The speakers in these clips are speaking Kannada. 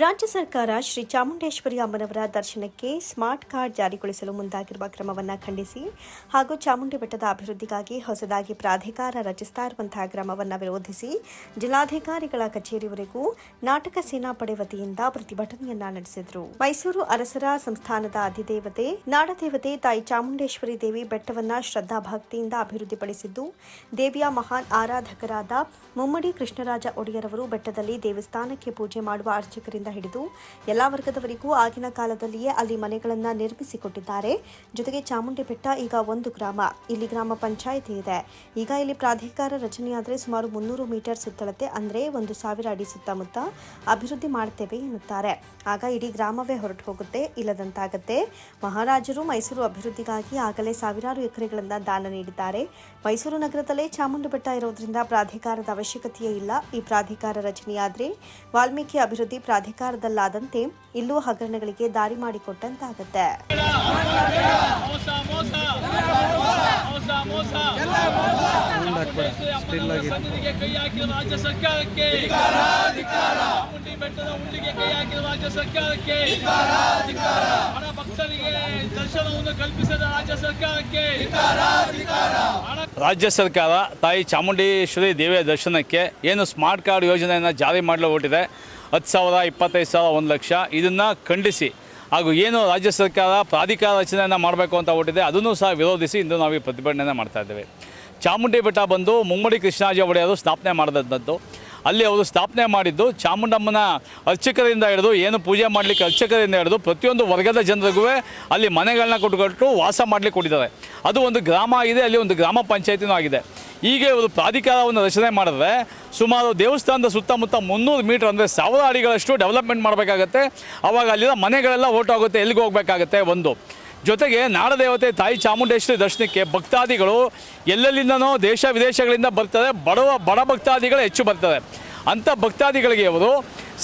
ರಾಜ್ಯ ಸರ್ಕಾರ ಶ್ರೀ ಚಾಮುಂಡೇಶ್ವರಿ ಅಮ್ಮನವರ ದರ್ಶನಕ್ಕೆ ಸ್ಮಾರ್ಟ್ ಕಾರ್ಡ್ ಜಾರಿಗೊಳಿಸಲು ಮುಂದಾಗಿರುವ ಕ್ರಮವನ್ನು ಖಂಡಿಸಿ ಹಾಗೂ ಚಾಮುಂಡಿ ಬೆಟ್ಟದ ಅಭಿವೃದ್ಧಿಗಾಗಿ ಹೊಸದಾಗಿ ಪ್ರಾಧಿಕಾರ ರಚಿಸ್ತಾ ಇರುವಂತಹ ಕ್ರಮವನ್ನು ವಿರೋಧಿಸಿ ಜಿಲ್ಲಾಧಿಕಾರಿಗಳ ಕಚೇರಿವರೆಗೂ ನಾಟಕ ಸೇನಾ ಪಡೆ ವತಿಯಿಂದ ಪ್ರತಿಭಟನೆಯನ್ನ ನಡೆಸಿದರು. ಮೈಸೂರು ಅರಸರ ಸಂಸ್ಥಾನದ ಅಧಿದೇವತೆ, ನಾಡದೇವತೆ ತಾಯಿ ಚಾಮುಂಡೇಶ್ವರಿ ದೇವಿ ಬೆಟ್ಟವನ್ನ ಶ್ರದ್ಧಾಭಕ್ತಿಯಿಂದ ಅಭಿವೃದ್ಧಿಪಡಿಸಿದ್ದು, ದೇವಿಯ ಮಹಾನ್ ಆರಾಧಕರಾದ ಮುಮ್ಮಡಿ ಕೃಷ್ಣರಾಜ ಒಡೆಯರವರು ಬೆಟ್ಟದಲ್ಲಿ ದೇವಸ್ಥಾನಕ್ಕೆ ಪೂಜೆ ಮಾಡುವ ಅರ್ಚಕರಿಂದ ಹಿಡಿದು ಎಲ್ಲಾ ವರ್ಗದವರಿಗೂ ಆಗಿನ ಕಾಲದಲ್ಲಿಯೇ ಅಲ್ಲಿ ಮನೆಗಳನ್ನು ನಿರ್ಮಿಸಿಕೊಟ್ಟಿದ್ದಾರೆ. ಜೊತೆಗೆ ಚಾಮುಂಡಿ ಬೆಟ್ಟ ಈಗ ಒಂದು ಗ್ರಾಮ. ಇಲ್ಲಿ ಗ್ರಾಮ ಪಂಚಾಯಿತಿ ಇದೆ. ಈಗ ಇಲ್ಲಿ ಪ್ರಾಧಿಕಾರ ರಚನೆಯಾದರೆ ಸುಮಾರು ಮುನ್ನೂರು ಮೀಟರ್ ಸುತ್ತಳತೆ, ಅಂದ್ರೆ ಒಂದು ಸಾವಿರ ಅಡಿ ಸುತ್ತಮುತ್ತ ಅಭಿವೃದ್ಧಿ ಮಾಡ್ತೇವೆ ಎನ್ನುತ್ತಾರೆ. ಆಗ ಇಡೀ ಗ್ರಾಮವೇ ಹೊರಟು ಹೋಗುತ್ತೆ, ಇಲ್ಲದಂತಾಗುತ್ತೆ. ಮಹಾರಾಜರು ಮೈಸೂರು ಅಭಿವೃದ್ಧಿಗಾಗಿ ಆಗಲೇ ಸಾವಿರಾರು ಎಕರೆಗಳನ್ನ ದಾನ ನೀಡಿದ್ದಾರೆ. ಮೈಸೂರು ನಗರದಲ್ಲೇ ಚಾಮುಂಡಿ ಬೆಟ್ಟ ಇರೋದ್ರಿಂದ ಪ್ರಾಧಿಕಾರದ ಅವಶ್ಯಕತೆಯೇ ಇಲ್ಲ. ಈ ಪ್ರಾಧಿಕಾರ ರಚನೆಯಾದರೆ ವಾಲ್ಮೀಕಿ ಅಭಿವೃದ್ಧಿ ಪ್ರಾಧಿಕಾರದಲ್ಲಾದಂತೆ ಇಲ್ಲೂ ಹಗರಣಗಳಿಗೆ ದಾರಿ ಮಾಡಿಕೊಟ್ಟಂತಾಗುತ್ತೆ. ರಾಜ್ಯ ರಾಜ್ಯ ಸರ್ಕಾರ ತಾಯಿ ಚಾಮುಂಡೇಶ್ವರಿ ದೇವಿಯ ದರ್ಶನಕ್ಕೆ ಏನು ಸ್ಮಾರ್ಟ್ ಕಾರ್ಡ್ ಯೋಜನೆಯನ್ನು ಜಾರಿ ಮಾಡಲು ಹೊರಟಿದೆ. ಹತ್ತು ಸಾವಿರ ಇಪ್ಪತ್ತೈದು ಸಾವಿರ ಒಂದು ಲಕ್ಷ. ಇದನ್ನು ಖಂಡಿಸಿ. ಹಾಗೂ ಏನು ರಾಜ್ಯ ಸರ್ಕಾರ ಪ್ರಾಧಿಕಾರ ರಚನೆಯನ್ನು ಮಾಡಬೇಕು ಅಂತ ಹೊಟ್ಟಿದೆ ಅದನ್ನು ಸಹ ವಿರೋಧಿಸಿ ಇಂದು ನಾವು ಈ ಪ್ರತಿಭಟನೆಯನ್ನು ಮಾಡ್ತಾ ಇದ್ದೇವೆ. ಚಾಮುಂಡಿ ಬೆಟ್ಟ ಬಂದು ಮುಮ್ಮಡಿ ಕೃಷ್ಣಾಜ ಒಡೆಯರು ಸ್ಥಾಪನೆ ಮಾಡಿದಂಥದ್ದು ಅಲ್ಲಿ ಅವರು ಸ್ಥಾಪನೆ ಮಾಡಿದ್ದು ಚಾಮುಂಡಮ್ಮನ ಅರ್ಚಕರಿಂದ ಹಿಡಿದು, ಏನು ಪೂಜೆ ಮಾಡಲಿಕ್ಕೆ ಅರ್ಚಕರಿಂದ ಹಿಡಿದು ಪ್ರತಿಯೊಂದು ವರ್ಗದ ಜನರಿಗೂ ಅಲ್ಲಿ ಮನೆಗಳನ್ನ ಕೊಟ್ಟುಕೊಟ್ಟು ವಾಸ ಮಾಡಲಿಕ್ಕೆ ಕೊಟ್ಟಿದ್ದಾರೆ. ಅದು ಒಂದು ಗ್ರಾಮ ಆಗಿದೆ, ಅಲ್ಲಿ ಒಂದು ಗ್ರಾಮ ಪಂಚಾಯತಿನೂ ಆಗಿದೆ. ಈಗ ಒಂದು ಪ್ರಾಧಿಕಾರವನ್ನು ರಚನೆ ಮಾಡಿದ್ರೆ ಸುಮಾರು ದೇವಸ್ಥಾನದ ಸುತ್ತಮುತ್ತ ಮುನ್ನೂರು ಮೀಟರ್ ಅಂದರೆ ಸಾವಿರ ಅಡಿಗಳಷ್ಟು ಡೆವಲಪ್ಮೆಂಟ್ ಮಾಡಬೇಕಾಗತ್ತೆ. ಆವಾಗ ಅಲ್ಲಿರೋ ಮನೆಗಳೆಲ್ಲ ಓಟೋಗುತ್ತೆ ಎಲ್ಲಿಗೆ ಹೋಗಬೇಕಾಗತ್ತೆ ಒಂದು. ಜೊತೆಗೆ ನಾಡದೇವತೆ ತಾಯಿ ಚಾಮುಂಡೇಶ್ವರಿ ದರ್ಶನಕ್ಕೆ ಭಕ್ತಾದಿಗಳು ಎಲ್ಲೆಲ್ಲಿಂದನೋ ದೇಶ ವಿದೇಶಗಳಿಂದ ಬರ್ತಾರೆ, ಬಡವ ಬಡ ಭಕ್ತಾದಿಗಳು ಹೆಚ್ಚು ಬರ್ತಾರೆ. ಅಂಥ ಭಕ್ತಾದಿಗಳಿಗೆ ಅವರು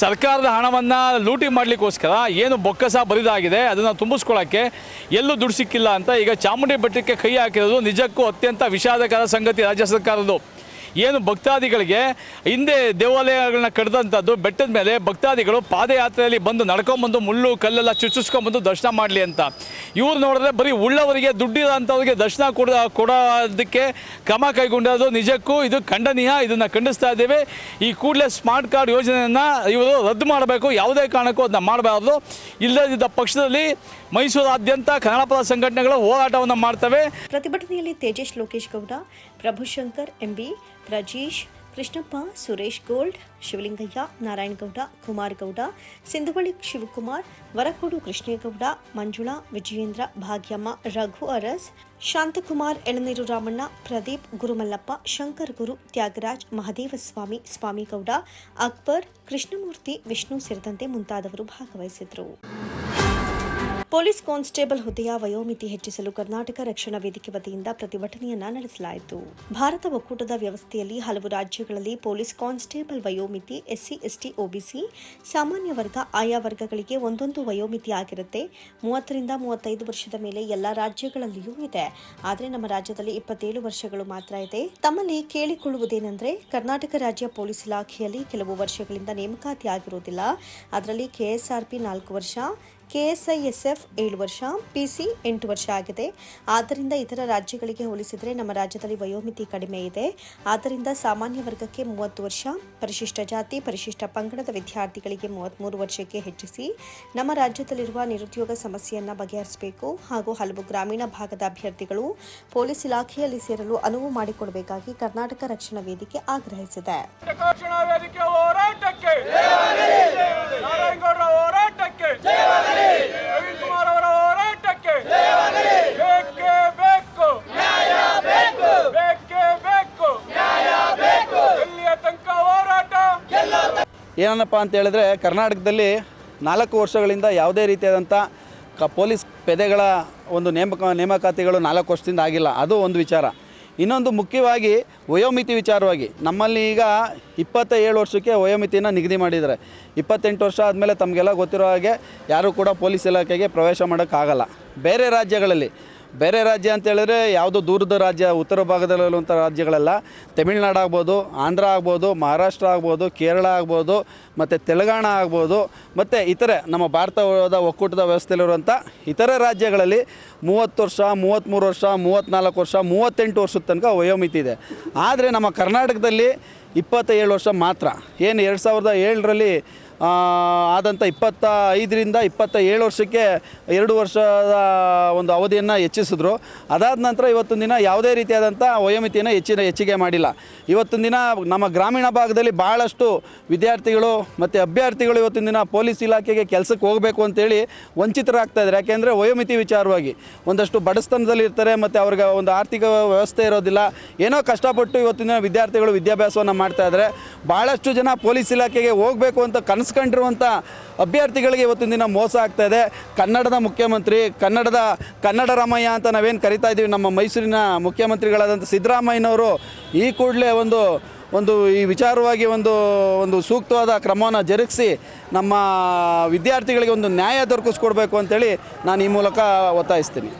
ಸರ್ಕಾರದ ಹಣವನ್ನು ಲೂಟಿ ಮಾಡಲಿಕ್ಕೋಸ್ಕರ ಏನು ಬೊಕ್ಕಸ ಬರಿದಾಗಿದೆ, ಅದನ್ನು ತುಂಬಿಸ್ಕೊಳ್ಳೋಕ್ಕೆ ಎಲ್ಲೂ ದುಡ್ಡು ಸಿಕ್ಕಿಲ್ಲ ಅಂತ ಈಗ ಚಾಮುಂಡಿ ಬೆಟ್ಟಕ್ಕೆ ಕೈ ಹಾಕಿರೋದು ನಿಜಕ್ಕೂ ಅತ್ಯಂತ ವಿಷಾದಕರ ಸಂಗತಿ ರಾಜ್ಯ ಸರ್ಕಾರದ್ದು. ಏನು ಭಕ್ತಾದಿಗಳಿಗೆ ಹಿಂದೆ ದೇವಾಲಯಗಳನ್ನ ಕಡ್ದಂಥದ್ದು ಬೆಟ್ಟದ ಮೇಲೆ ಭಕ್ತಾದಿಗಳು ಪಾದಯಾತ್ರೆಯಲ್ಲಿ ಬಂದು ನಡ್ಕೊಂಬಂದು ಮುಳ್ಳು, ಕಲ್ಲೆಲ್ಲ ಚುಚ್ಚಿಸ್ಕೊಂಬಂದು ದರ್ಶನ ಮಾಡಲಿ ಅಂತ. ಇವ್ರು ನೋಡಿದ್ರೆ ಬರೀ ಉಳ್ಳವರಿಗೆ ದುಡ್ಡಿರೋಂಥವ್ರಿಗೆ ದರ್ಶನ ಕೊಡ, ಕೊಡೋದಕ್ಕೆ ಕ್ರಮ ಕೈಗೊಂಡಿರೋದು ನಿಜಕ್ಕೂ ಇದು ಖಂಡನೀಯ, ಇದನ್ನು ಖಂಡಿಸ್ತಾ ಇದ್ದೇವೆ. ಈ ಕೂಡಲೇ ಸ್ಮಾರ್ಟ್ ಕಾರ್ಡ್ ಯೋಜನೆಯನ್ನು ಇವರು ರದ್ದು ಮಾಡಬೇಕು. ಯಾವುದೇ ಕಾರಣಕ್ಕೂ ಅದನ್ನ ಮಾಡಬಾರ್ದು. ಇಲ್ಲದಿದ್ದ ಪಕ್ಷದಲ್ಲಿ ಮೈಸೂರಾದ್ಯಂತ ಕನ್ನಡಪರ ಸಂಘಟನೆಗಳು ಹೋರಾಟವನ್ನು ಮಾಡ್ತವೆ. ಪ್ರತಿಭಟನೆಯಲ್ಲಿ Tejesh Lokesh Gowda Prabhushankar M B Rajesh, Krishnappa, Suresh gold, Shivalingaiah, Narayanagowda Kumar Gowda Sindhubali Shivakumar, Varakodu Krishnegowda, Manjula, Vijayendra, Bhagyamma, Raghu Aras, Shanthakumar, ಎಳನೀರು ರಾಮಣ್ಣ, ಪ್ರದೀಪ್, ಗುರುಮಲ್ಲಪ್ಪ, ಶಂಕರ್ ಗುರು, ತ್ಯಾಗರಾಜ್ ಮಹದೇವಸ್ವಾಮಿ ಸ್ವಾಮಿಗೌಡ, ಅಕ್ಬರ್, ಕೃಷ್ಣಮೂರ್ತಿ, ವಿಷ್ಣು ಸೇರಿದಂತೆ ಮುಂತಾದವರು ಭಾಗವಹಿಸಿದ್ರು. ಪೊಲೀಸ್ ಕಾನ್ಸ್ಟೇಬಲ್ ಹುದ್ದೆಯ ವಯೋಮಿತಿ ಹೆಚ್ಚಿಸಲು ಕರ್ನಾಟಕ ರಕ್ಷಣಾ ವೇದಿಕೆ ವತಿಯಿಂದ ಪ್ರತಿಭಟನೆಯನ್ನ ನಡೆಸಲಾಯಿತು. ಭಾರತ ಒಕ್ಕೂಟದ ವ್ಯವಸ್ಥೆಯಲ್ಲಿ ಹಲವು ರಾಜ್ಯಗಳಲ್ಲಿ ಪೊಲೀಸ್ ಕಾನ್ಸ್ಟೇಬಲ್ ವಯೋಮಿತಿ, ಎಸ್ಸಿ, ಎಸ್ಟಿ, ಒಬಿಸಿ, ಸಾಮಾನ್ಯ ವರ್ಗ, ಆಯಾ ವರ್ಗಗಳಿಗೆ ಒಂದೊಂದು ವಯೋಮಿತಿ ಆಗಿರುತ್ತೆ. ಮೂವತ್ತರಿಂದ ಮೂವತ್ತೈದು ವರ್ಷದ ಮೇಲೆ ಎಲ್ಲ ರಾಜ್ಯಗಳಲ್ಲಿಯೂ ಇದೆ. ಆದರೆ ನಮ್ಮ ರಾಜ್ಯದಲ್ಲಿ ಇಪ್ಪತ್ತೇಳು ವರ್ಷಗಳು ಮಾತ್ರ ಇದೆ. ತಮ್ಮಲ್ಲಿ ಕೇಳಿಕೊಳ್ಳುವುದೇನೆಂದರೆ, ಕರ್ನಾಟಕ ರಾಜ್ಯ ಪೊಲೀಸ್ ಇಲಾಖೆಯಲ್ಲಿ ಕೆಲವು ವರ್ಷಗಳಿಂದ ನೇಮಕಾತಿ ಆಗಿರುವುದಿಲ್ಲ ಅದರಲ್ಲಿ ಕೆಎಸ್ಆರ್ಪಿ ನಾಲ್ಕು ವರ್ಷ ಕೆಎಸ್ಐಎಸ್ಎಫ್ ಏಳು ವರ್ಷ, ಪಿಸಿ ಎಂಟು ವರ್ಷ ಆಗಿದೆ. ಆದ್ದರಿಂದ ಇತರ ರಾಜ್ಯಗಳಿಗೆ ಹೋಲಿಸಿದರೆ ನಮ್ಮ ರಾಜ್ಯದಲ್ಲಿ ವಯೋಮಿತಿ ಕಡಿಮೆ ಇದೆ. ಆದ್ದರಿಂದ ಸಾಮಾನ್ಯ ವರ್ಗಕ್ಕೆ ಮೂವತ್ತು ವರ್ಷ, ಪರಿಶಿಷ್ಟ ಜಾತಿ, ಪರಿಶಿಷ್ಟ ಪಂಗಡದ ವಿದ್ಯಾರ್ಥಿಗಳಿಗೆ ಮೂವತ್ತ್ಮೂರು ವರ್ಷಕ್ಕೆ ಹೆಚ್ಚಿಸಿ ನಮ್ಮ ರಾಜ್ಯದಲ್ಲಿರುವ ನಿರುದ್ಯೋಗ ಸಮಸ್ಯೆಯನ್ನು ಬಗೆಹರಿಸಬೇಕು. ಹಾಗೂ ಹಲವು ಗ್ರಾಮೀಣ ಭಾಗದ ಅಭ್ಯರ್ಥಿಗಳು ಪೊಲೀಸ್ ಇಲಾಖೆಯಲ್ಲಿ ಸೇರಲು ಅನುವು ಮಾಡಿಕೊಡಬೇಕಾಗಿ ಕರ್ನಾಟಕ ರಕ್ಷಣಾ ವೇದಿಕೆ ಆಗ್ರಹಿಸಿದೆ. ರಕ್ಷಣಾ ವೇದಿಕೆ ಹೋರಾಟಕ್ಕೆ ನಾರಾಯಣಗೌಡರ ಕುಮಾರ್ ಅವರ ಹೋರಾಟಕ್ಕೆ ಬೇಕೇ ಬೇಕು. ಬೇಕೇ. ಬೇಕು ಎಲ್ಲಿಯ ತನಕ ಹೋರಾಟ? ಏನಪ್ಪ ಅಂತ ಹೇಳಿದ್ರೆ ಕರ್ನಾಟಕದಲ್ಲಿ ನಾಲ್ಕು ವರ್ಷಗಳಿಂದ ಯಾವುದೇ ರೀತಿಯಾದಂಥ ಕ ಪೊಲೀಸ್ ಪೆದೆಗಳ ಒಂದು ನೇಮಕ ನೇಮಕಾತಿಗಳು ನಾಲ್ಕು ವರ್ಷದಿಂದ ಆಗಿಲ್ಲ. ಅದು ಒಂದು ವಿಚಾರ. ಇನ್ನೊಂದು ಮುಖ್ಯವಾಗಿ ವಯೋಮಿತಿ ವಿಚಾರವಾಗಿ. ನಮ್ಮಲ್ಲಿ ಈಗ ಇಪ್ಪತ್ತ ಏಳು ವರ್ಷಕ್ಕೆ ವಯೋಮಿತಿಯನ್ನು ನಿಗದಿ ಮಾಡಿದ್ದಾರೆ. ಇಪ್ಪತ್ತೆಂಟು ವರ್ಷ ಆದಮೇಲೆ ತಮಗೆಲ್ಲ ಗೊತ್ತಿರೋ ಹಾಗೆ ಯಾರೂ ಕೂಡ ಪೊಲೀಸ್ ಇಲಾಖೆಗೆ ಪ್ರವೇಶ ಮಾಡೋಕ್ಕಾಗಲ್ಲ. ಬೇರೆ ರಾಜ್ಯಗಳಲ್ಲಿ ಬೇರೆ ರಾಜ್ಯ ಅಂತ ಹೇಳಿದ್ರೆ ಯಾವುದೋ ದೂರದ ರಾಜ್ಯ, ಉತ್ತರ ಭಾಗದಲ್ಲಿರುವಂಥ ರಾಜ್ಯಗಳೆಲ್ಲ. ತಮಿಳ್ನಾಡು ಆಗ್ಬೋದು, ಆಂಧ್ರ ಆಗ್ಬೋದು, ಮಹಾರಾಷ್ಟ್ರ ಆಗ್ಬೋದು, ಕೇರಳ ಆಗ್ಬೋದು, ಮತ್ತು ತೆಲಂಗಾಣ ಆಗ್ಬೋದು, ಮತ್ತು ಇತರೆ ನಮ್ಮ ಭಾರತದ ಒಕ್ಕೂಟದ ವ್ಯವಸ್ಥೆಯಲ್ಲಿರುವಂಥ ಇತರೆ ರಾಜ್ಯಗಳಲ್ಲಿ ಮೂವತ್ತು ವರ್ಷ ಮೂವತ್ತ್ಮೂರು ವರ್ಷ ಮೂವತ್ತ್ನಾಲ್ಕು ವರ್ಷ, ಮೂವತ್ತೆಂಟು ವರ್ಷದ ತನಕ ವಯೋಮಿತಿ ಇದೆ. ಆದರೆ ನಮ್ಮ ಕರ್ನಾಟಕದಲ್ಲಿ ಇಪ್ಪತ್ತೇಳು ವರ್ಷ ಮಾತ್ರ. ಏನು ಎರಡು ಸಾವಿರದ ಏಳರಲ್ಲಿ ಆದಂಥ ಇಪ್ಪತ್ತ ಐದರಿಂದ ಇಪ್ಪತ್ತ ಏಳು ವರ್ಷಕ್ಕೆ ಎರಡು ವರ್ಷದ ಒಂದು ಅವಧಿಯನ್ನು ಹೆಚ್ಚಿಸಿದ್ರು. ಅದಾದ ನಂತರ ಇವತ್ತಿನ ದಿನ ಯಾವುದೇ ರೀತಿಯಾದಂಥ ವಯೋಮಿತಿಯನ್ನು ಹೆಚ್ಚಿನ ಹೆಚ್ಚಿಗೆ ಮಾಡಿಲ್ಲ. ಇವತ್ತಿನ ದಿನ ನಮ್ಮ ಗ್ರಾಮೀಣ ಭಾಗದಲ್ಲಿ ಭಾಳಷ್ಟು ವಿದ್ಯಾರ್ಥಿಗಳು ಮತ್ತು ಅಭ್ಯರ್ಥಿಗಳು ಇವತ್ತಿನ ದಿನ ಪೊಲೀಸ್ ಇಲಾಖೆಗೆ ಕೆಲಸಕ್ಕೆ ಹೋಗಬೇಕು ಅಂತೇಳಿ ವಂಚಿತರಾಗ್ತಾ ಇದ್ದಾರೆ. ಯಾಕೆಂದರೆ ವಯೋಮಿತಿ ವಿಚಾರವಾಗಿ ಒಂದಷ್ಟು ಬಡಸ್ತನದಲ್ಲಿ ಇರ್ತಾರೆ ಮತ್ತು ಅವ್ರಿಗೆ ಒಂದು ಆರ್ಥಿಕ ವ್ಯವಸ್ಥೆ ಇರೋದಿಲ್ಲ. ಏನೋ ಕಷ್ಟಪಟ್ಟು ಇವತ್ತಿನ ವಿದ್ಯಾರ್ಥಿಗಳು ವಿದ್ಯಾಭ್ಯಾಸವನ್ನು ಮಾಡ್ತಾ ಇದ್ದಾರೆ. ಭಾಳಷ್ಟು ಜನ ಪೊಲೀಸ್ ಇಲಾಖೆಗೆ ಹೋಗಬೇಕು ಅಂತ ಕನಸ್ಕೊಂಡಿರುವಂಥ ಅಭ್ಯರ್ಥಿಗಳಿಗೆ ಇವತ್ತಿನ ದಿನ ಮೋಸ ಆಗ್ತಾ ಇದೆ. ಕನ್ನಡದ ಮುಖ್ಯಮಂತ್ರಿ, ಕನ್ನಡದ, ಕನ್ನಡ ರಾಮಯ್ಯ ಅಂತ ನಾವೇನು ಕರಿತಾ ಇದ್ದೀವಿ, ನಮ್ಮ ಮೈಸೂರಿನ ಮುಖ್ಯಮಂತ್ರಿಗಳಾದಂಥ ಸಿದ್ದರಾಮಯ್ಯನವರು ಈ ಕೂಡಲೇ ಒಂದು ಒಂದು ಈ ವಿಚಾರವಾಗಿ ಒಂದು ಒಂದು ಸೂಕ್ತವಾದ ಕ್ರಮವನ್ನು ಜರುಗಿಸಿ ನಮ್ಮ ವಿದ್ಯಾರ್ಥಿಗಳಿಗೆ ಒಂದು ನ್ಯಾಯ ದೊರಕಿಸ್ಕೊಡ್ಬೇಕು ಅಂತೇಳಿ ನಾನು ಈ ಮೂಲಕ ಒತ್ತಾಯಿಸ್ತೀನಿ.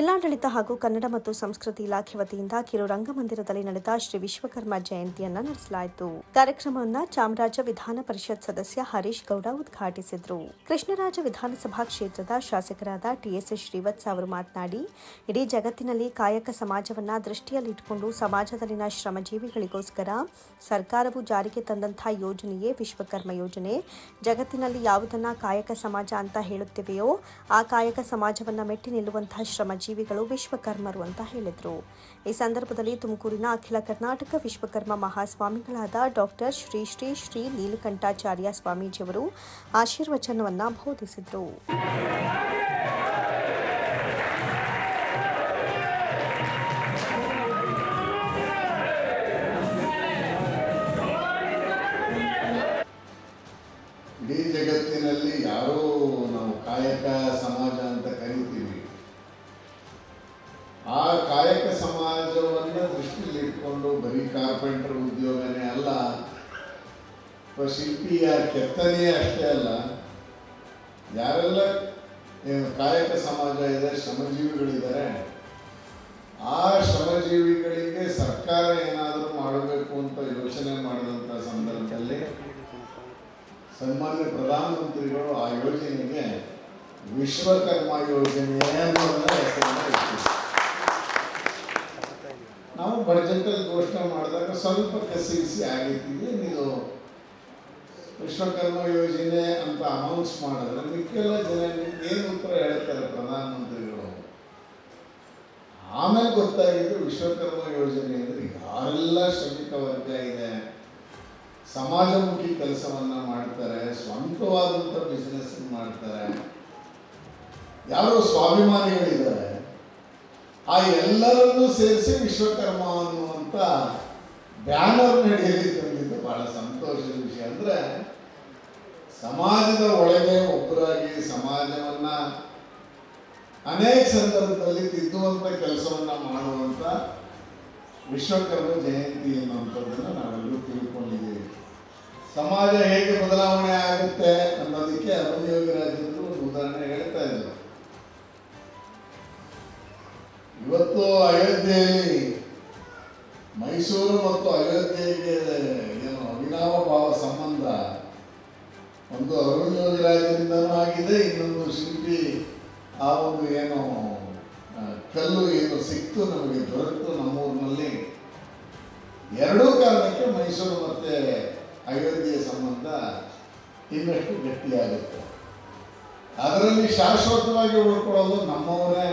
ಜಿಲ್ಲಾಡಳಿತ ಹಾಗೂ ಕನ್ನಡ ಮತ್ತು ಸಂಸ್ಕೃತಿ ಇಲಾಖೆ ವತಿಯಿಂದ ಕಿರು ರಂಗಮಂದಿರದಲ್ಲಿ ನಡೆದ ಶ್ರೀ ವಿಶ್ವಕರ್ಮ ಜಯಂತಿಯನ್ನ ನಡೆಸಲಾಯಿತು. ಕಾರ್ಯಕ್ರಮವನ್ನ ಚಾಮರಾಜ ವಿಧಾನ ಪರಿಷತ್ ಸದಸ್ಯ ಹರೀಶ್ ಗೌಡ ಉದ್ಘಾಟಿಸಿದರು. ಕೃಷ್ಣರಾಜ ವಿಧಾನಸಭಾ ಕ್ಷೇತ್ರದ ಶಾಸಕರಾದ ಟಿಎಸ್ ಶ್ರೀವತ್ಸ ಅವರು ಮಾತನಾಡಿ, ಇಡೀ ಜಗತ್ತಿನಲ್ಲಿ ಕಾಯಕ ಸಮಾಜವನ್ನ ದೃಷ್ಟಿಯಲ್ಲಿಟ್ಟುಕೊಂಡು ಸಮಾಜದಲ್ಲಿನ ಶ್ರಮಜೀವಿಗಳಿಗೋಸ್ಕರ ಸರ್ಕಾರವು ಜಾರಿಗೆ ತಂದಂತಹ ಯೋಜನೆಯೇ ವಿಶ್ವಕರ್ಮ ಯೋಜನೆ. ಜಗತ್ತಿನಲ್ಲಿ ಯಾವುದನ್ನ ಕಾಯಕ ಸಮಾಜ ಅಂತ ಹೇಳುತ್ತೇವೆಯೋ, ಆ ಕಾಯಕ ಸಮಾಜವನ್ನ ಮೆಟ್ಟಿ ನಿಲ್ಲುವಂತಹ ಶ್ರಮಜೀವಿಗಳು ವಿಶ್ವಕರ್ಮರು ಅಂತ ಹೇಳಿದರು. ಈ ಸಂದರ್ಭದಲ್ಲಿ ತುಮಕೂರಿನ ಅಖಿಲ ಕರ್ನಾಟಕ ವಿಶ್ವಕರ್ಮ ಮಹಾಸ್ವಾಮಿಗಳಾದ ಡಾಕ್ಟರ್ ಶ್ರೀ ಶ್ರೀ ಶ್ರೀ ನೀಲಕಂಠಾಚಾರ್ಯ ಸ್ವಾಮೀಜಿಯವರು ಆಶೀರ್ವಚನವನ್ನು ಬೋಧಿಸಿದರು. ಜಗತ್ತಿನಲ್ಲಿ ಯಾರೋ ನಾವು ಕಾಯಕ ಕಾಯಕ ಸಮಾಜವನ್ನು ದೃಷ್ಟಿಯಲ್ಲಿ ಇಟ್ಕೊಂಡು ಬರೀ ಕಾರ್ಪೆಂಟರ್ ಉದ್ಯೋಗನೇ ಅಲ್ಲ ಶಿಲ್ಪಿಯ ಕೆತ್ತನೆಯೇ ಅಷ್ಟೇ ಅಲ್ಲ ಯಾರೆಲ್ಲ ಕಾಯಕ ಸಮಾಜ ಇದೆ, ಶ್ರಮಜೀವಿಗಳಿದ್ದಾರೆ, ಆ ಶ್ರಮಜೀವಿಗಳಿಗೆ ಸರ್ಕಾರ ಏನಾದರೂ ಮಾಡಬೇಕು ಅಂತ ಯೋಚನೆ ಮಾಡಿದಂಥ ಸಂದರ್ಭದಲ್ಲಿ ಸನ್ಮಾನ್ಯ ಪ್ರಧಾನಮಂತ್ರಿಗಳು ಆ ಯೋಜನೆಗೆ ವಿಶ್ವಕರ್ಮ ಯೋಜನೆ ಅನ್ನೋದನ್ನ ಹೆಸರು ಇಟ್ಟಿದ್ರು. ನಾವು ಬಜೆಟಲ್ಲಿ ಘೋಷಣೆ ಮಾಡಿದಾಗ ಸ್ವಲ್ಪ ಕಸಿಗಿಸಿ ಆಗಿದ್ದೀವಿ ನೀವು ವಿಶ್ವಕರ್ಮ ಯೋಜನೆ ಅಂತ ಅನೌನ್ಸ್ ಮಾಡಿದ್ರೆ ಮಿಕ್ಕೆಲ್ಲ ಜನ ಏನು ಉತ್ತರ ಹೇಳ್ತಾರೆ ಪ್ರಧಾನಮಂತ್ರಿಗಳು? ಆಮೇಲೆ ಗೊತ್ತಾಗಿದ್ದು ವಿಶ್ವಕರ್ಮ ಯೋಜನೆ ಅಂದ್ರೆ ಯಾರೆಲ್ಲ ಶ್ರಮಿಕ ವರ್ಗ ಇದೆ, ಸಮಾಜಮುಖಿ ಕೆಲಸವನ್ನ ಮಾಡ್ತಾರೆ ಸ್ವಂತವಾದಂಥ ಬಿಸ್ನೆಸ್ ಮಾಡ್ತಾರೆ, ಯಾರು ಸ್ವಾಭಿಮಾನಿಗಳಿದ್ದಾರೆ? ಆ ಎಲ್ಲರನ್ನೂ ಸೇರಿಸಿ ವಿಶ್ವಕರ್ಮ ಅನ್ನುವಂಥ ಬ್ಯಾನರ್ ನಡೆಯಲಿ ತಂದಿದ್ದು ಬಹಳ ಸಂತೋಷದ ವಿಷಯ. ಅಂದ್ರೆ ಸಮಾಜದ ಒಳಗೆ ಒಬ್ಬರಾಗಿ ಸಮಾಜವನ್ನ ಅನೇಕ ಸಂದರ್ಭದಲ್ಲಿ ತಿದ್ದುವಂತ ಕೆಲಸವನ್ನ ಮಾಡುವಂತ ವಿಶ್ವಕರ್ಮ ಜಯಂತಿ ಎನ್ನುವಂಥದ್ದನ್ನ ನಾವೆಲ್ಲರೂ ತಿಳ್ಕೊಂಡಿದ್ದೀವಿ. ಸಮಾಜ ಹೇಗೆ ಬದಲಾವಣೆ ಆಗುತ್ತೆ ಅನ್ನೋದಕ್ಕೆ ಅರುಣ್ ಉದಾಹರಣೆ ಹೇಳ್ತಾ ಇದ್ರು. ಇವತ್ತು ಅಯೋಧ್ಯೆಯಲ್ಲಿ ಮೈಸೂರು ಮತ್ತು ಅಯೋಧ್ಯೆಗೆ ಏನು ಅವಿನಾವ ಭಾವ ಸಂಬಂಧ ಒಂದು ಅರುಣ್ ಯೋಗಿರಾಜರಿಂದನೂ ಆಗಿದೆ, ಇನ್ನೊಂದು ಶಿಲ್ಪಿ, ಆ ಒಂದು ಏನು ಕಲ್ಲು ಏನು ಸಿಕ್ತು ನಮಗೆ ದೊರೆತು ನಮ್ಮೂರಿನಲ್ಲಿ. ಎರಡೂ ಕಾರಣಕ್ಕೆ ಮೈಸೂರು ಮತ್ತೆ ಅಯೋಧ್ಯೆಯ ಸಂಬಂಧ ಇನ್ನಷ್ಟು ಗಟ್ಟಿಯಾಗುತ್ತೆ. ಅದರಲ್ಲಿ ಶಾಶ್ವತವಾಗಿ ಉಳ್ಕೊಳ್ಳೋದು ನಮ್ಮವರೇ.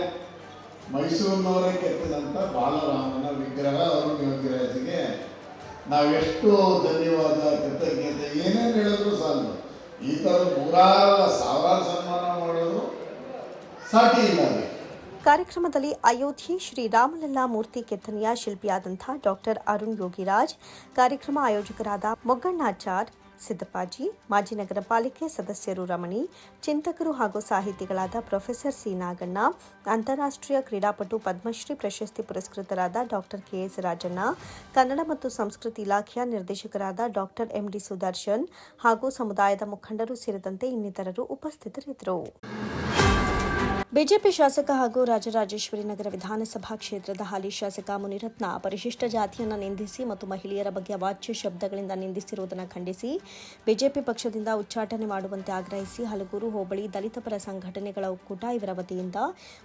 ಮೈಸೂರಿನವರೇ ಕೆತ್ತಿದಂಥ ಬಾಲರಾಮನ ವಿಗ್ರಹ ಅರುಣ್ ಯೋಗಿರಾಜಿಗೆ ನಾವೆಷ್ಟು ಧನ್ಯವಾದ ಕೃತಜ್ಞತೆ, ಏನೇನು ಹೇಳಿದ್ರು ಸಾಲದು ಈ ಥರ ನೂರಾರು ಸಾವಿರಾರು ಸನ್ಮಾನ ಮಾಡೋದು ಸಾಟಿ ಇಲ್ಲ ಕಾರ್ಯಕ್ರಮದಲ್ಲಿ ಅಯೋಧ್ಯೆ ಶ್ರೀ ರಾಮಲಲ್ಲಾ ಮೂರ್ತಿ ಕೆತ್ತನೆಯ ಶಿಲ್ಪಿಯಾದಂಥ ಡಾಕ್ಟರ್ ಅರುಣ್ ಯೋಗಿರಾಜ್, ಕಾರ್ಯಕ್ರಮ ಆಯೋಜಕರಾದ ಮೊಗ್ಗಣ್ಣಾಚಾರ್ ಸಿದ್ದಪ್ಪಾಜಿ, ಮಾಜಿ ನಗರ ಪಾಲಿಕೆ ಸದಸ್ಯರು ರಮಣಿ, ಚಿಂತಕರು ಹಾಗೂ ಸಾಹಿತಿಗಳಾದ ಪ್ರೊಫೆಸರ್ ಸಿ ನಾಗಣ್ಣ, ಅಂತಾರಾಷ್ಟ್ರೀಯ ಕ್ರೀಡಾಪಟು ಪದ್ಮಶ್ರೀ ಪ್ರಶಸ್ತಿ ಪುರಸ್ಕೃತರಾದ doctor K S Rajanna, Kannada ಮತ್ತು ಸಂಸ್ಕೃತಿ ಇಲಾಖೆಯ ನಿರ್ದೇಶಕರಾದ ಡಾಕ್ಟರ್ ಎಂಡಿ ಸುದರ್ಶನ್ ಹಾಗೂ ಸಮುದಾಯದ ಮುಖಂಡರು ಸೇರಿದಂತೆ ಇನ್ನಿತರರು ಉಪಸ್ಥಿತರಿದ್ದರು. ಬಿಜೆಪಿ ಶಾಸಕ ಹಾಗೂ ರಾಜರಾಜೇಶ್ವರಿ ನಗರ ವಿಧಾನಸಭಾ ಕ್ಷೇತ್ರದ ಹಾಲಿ ಶಾಸಕ ಮುನಿರತ್ನ ಪರಿಶಿಷ್ಟ ಜಾತಿಯನ್ನು ನಿಂದಿಸಿ ಮತ್ತು ಮಹಿಳೆಯರ ಬಗ್ಗೆ ವಾಚ್ಯ ಶಬ್ದಗಳಿಂದ ನಿಂದಿಸಿರುವುದನ್ನು ಖಂಡಿಸಿ ಬಿಜೆಪಿ ಪಕ್ಷದಿಂದ ಉಚ್ಚಾಟನೆ ಮಾಡುವಂತೆ ಆಗ್ರಹಿಸಿ ಹಲಗೂರು ಹೋಬಳಿ ದಲಿತ ಪರ ಸಂಘಟನೆಗಳ ಒಕ್ಕೂಟ ಇವರ ವತಿಯಿಂದ